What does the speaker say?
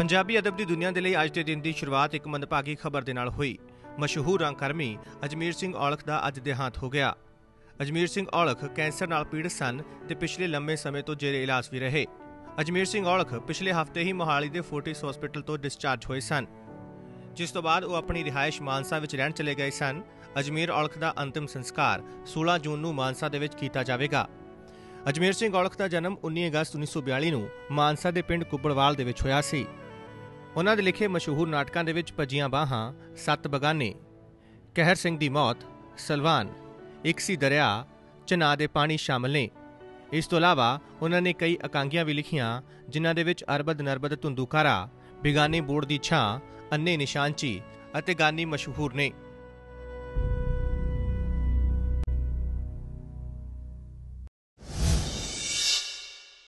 ਪੰਜਾਬੀ ਅਦਬ ਦੀ ਦੁਨੀਆ ਦੇ ਲਈ ਅੱਜ ਦੇ ਦਿਨ ਦੀ ਸ਼ੁਰੂਆਤ ਇੱਕ ਮੰਦਭਾਗੀ ਖਬਰ ਦੇ ਨਾਲ ਹੋਈ। ਮਸ਼ਹੂਰ ਰੰਗਕਰਮੀ ਅਜਮੀਰ ਸਿੰਘ ਔਲਖ ਦਾ ਅੱਜ ਦੇਹਾਂਤ ਹੋ ਗਿਆ। ਅਜਮੀਰ ਸਿੰਘ ਔਲਖ ਕੈਂਸਰ ਨਾਲ ਪੀੜਤ ਸਨ ਤੇ ਪਿਛਲੇ ਲੰਮੇ ਸਮੇਂ ਤੋਂ ਜੇਰੇ ਇਲਾਜ ਵੀ ਰਹੇ। ਅਜਮੀਰ ਸਿੰਘ ਔਲਖ ਪਿਛਲੇ ਹਫ਼ਤੇ ਹੀ ਮੋਹਾਲੀ ਦੇ ਫੋਰਟਿਸ ਹਸਪੀਟਲ ਤੋਂ ਡਿਸਚਾਰਜ ਹੋਏ ਸਨ। ਜਿਸ ਤੋਂ ਬਾਅਦ ਉਹ ਆਪਣੀ ਰਿਹਾਇਸ਼ ਮਾਨਸਾ ਵਿੱਚ ਰਹਿਣ ਚਲੇ ਗਏ ਸਨ। ਅਜਮੀਰ ਔਲਖ ਦਾ ਅੰਤਿਮ ਸੰਸਕਾਰ 16 ਜੂਨ ਨੂੰ ਮਾਨਸਾ ਦੇ ਵਿੱਚ ਕੀਤਾ ਜਾਵੇਗਾ। ਅਜਮੀਰ ਸਿੰਘ ਔਲਖ ਦਾ ਜਨਮ 19 ਅਗਸਤ 1942 ਨੂੰ ਮਾਨਸਾ ਦੇ ਪਿੰਡ ਕੁੱਬੜਵਾਲ ਦੇ ਵਿੱਚ ਹੋਇਆ ਸੀ। ਉਹਨਾਂ ਦੇ ਲਿਖੇ ਮਸ਼ਹੂਰ ਨਾਟਕਾਂ ਦੇ ਵਿੱਚ ਭੱਜੀਆਂ ਬਾਹਾਂ, ਸੱਤ ਬਗਾਨੇ, ਕਹਿਰ ਸਿੰਘ ਦੀ ਮੌਤ, ਸਲਵਾਨ, ਇੱਕ ਸੀ ਦਰਿਆ, ਚਨਾ ਦੇ ਪਾਣੀ ਸ਼ਾਮਲ ਨੇ। ਇਸ ਤੋਂ ਇਲਾਵਾ ਉਹਨਾਂ ਨੇ ਕਈ ਇਕਾਂਗੀਆਂ ਵੀ ਲਿਖੀਆਂ, ਜਿਨ੍ਹਾਂ ਦੇ ਵਿੱਚ ਅਰਬਦ ਨਰਬਦ ਧੁੰਦੂਕਾਰਾ, ਬਿਗਾਨੇ ਬੋਰਡ ਦੀ ਛਾਂ, ਅੰਨੇ ਨਿਸ਼ਾਨਚੀ ਅਤੇ ਗਾਨੀ ਮਸ਼ਹੂਰ ਨੇ।